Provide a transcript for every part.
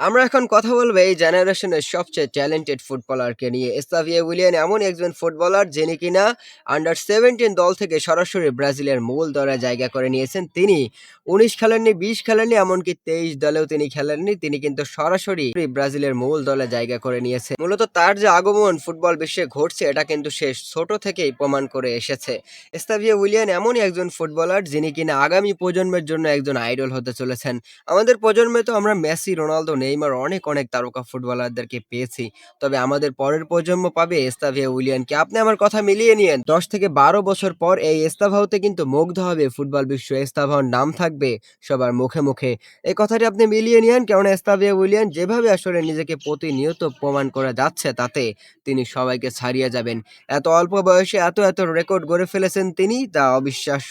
আমরা এখন কথা বলব এই জেনারেশনের সবচেয়ে ট্যালেন্টেড ফুটবলারকে নিয়ে। এস্তাভিও উইলিয়ান এমন একজন ফুটবলার যিনি কিনা আন্ডার 17 দল থেকে সরাসরি ব্রাজিলের মূল দলে জায়গা করে নিয়েছেন। তিনি ১৯ খেলেননি, ২০ খেলেননি এমনকি ২৩ দলেও তিনি খেলেননি। তিনি কিন্তু সরাসরি ব্রাজিলের মূল দলে জায়গা করে নিয়েছে। মূলত তার যে আগমন ফুটবল বিশ্বে ঘটছে এটা কিন্তু সে ছোট থেকেই প্রমাণ করে এসেছে। এস্তাভিও উইলিয়ান এমনই একজন ফুটবলার যিনি কিনা আগামী প্রজন্মের জন্য একজন আইডল হতে চলেছেন। আমাদের প্রজন্মে তো আমরা মেসি, রোনালদো, নেইমার অনেক, অনেক তারকা ফুটবলারদেরকে পেয়েছি। তবে আমাদের পরের প্রজন্ম পাবে এস্তাভিও উইলিয়ানকে। আপনি আমার কথা মিলিয়ে নিয়েন। ১০ থেকে ১২ বছর পর এই এস্তাভাওতে কিন্তু মুগ্ধ হবে ফুটবল বিশ্ব। এস্তাভাওর নাম থাকবে সবার মুখে, মুখে। এই কথাটি আপনি মিলিয়ে নিয়েন কেননা এস্তাভিও উইলিয়ান যেভাবে আসলে নিজেকে প্রতিনিয়ত প্রমাণ করে যাচ্ছে তাতে তিনি সবাইকে ছাড়িয়ে যাবেন। এত অল্প বয়সে এত, এত রেকর্ড গড়ে ফেলেছেন তিনি তা অবিশ্বাস্য।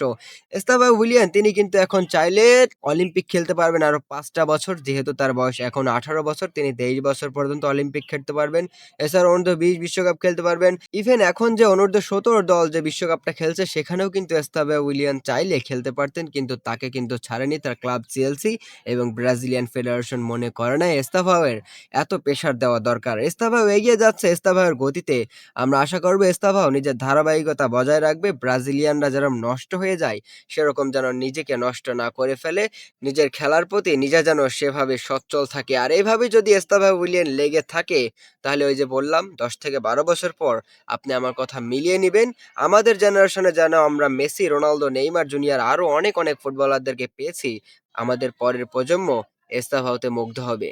এস্তাভিও উইলিয়ান তিনি কিন্তু এখন চাইলে অলিম্পিক খেলতে পারবেন আরও পাঁচটা বছর যেহেতু তার বয়স এখন ১৮ বছর, তিনি ২৩ বছর পর্যন্ত অলিম্পিক খেলতে পারবেন। এছাড়া অনূর্ধ্ব-২০ বিশ্বকাপ খেলতে পারবেন। ইভেন এখন যে অনূর্ধ্ব-১৭ দল যে বিশ্বকাপটা খেলছে, সেখানেও কিন্তু এস্তাভিও উইলিয়ান চাইলে খেলতে পারতেন, কিন্তু তাকে কিন্তু ছাড়েনি তার ক্লাব সিএলসি এবং ব্রাজিলিয়ান ফেডারেশন মনে করে নাই এস্তাভাওয়ের এত প্রেশার দেওয়া দরকার। এস্তাভাও এগিয়ে যাচ্ছে এস্তাভাওয়ের গতিতে। আমরা আশা করব এস্তাভাও নিজের ধারাবাহিকতা বজায় রাখবে। ব্রাজিলিয়ানরা যেরকম নষ্ট হয়ে যায়, সেরকম যেন নিজেকে নষ্ট না করে ফেলে। নিজের খেলার প্রতি নিজে যেন সেভাবে সচ্ছল থাকে। আর এইভাবে যদি এস্তাভা উইলিয়ান লেগে থাকে তাহলে ওই যে বললাম ১০ থেকে ১২ বছর পর আপনি আমার কথা মিলিয়ে নেবেন আমাদের জেনারেশনে যেন আমরা মেসি, রোনালদো, নেইমার জুনিয়র আরও অনেক, অনেক ফুটবলারদেরকে পেয়েছি। আমাদের পরের প্রজন্ম এস্তাভাওতে মুগ্ধ হবে।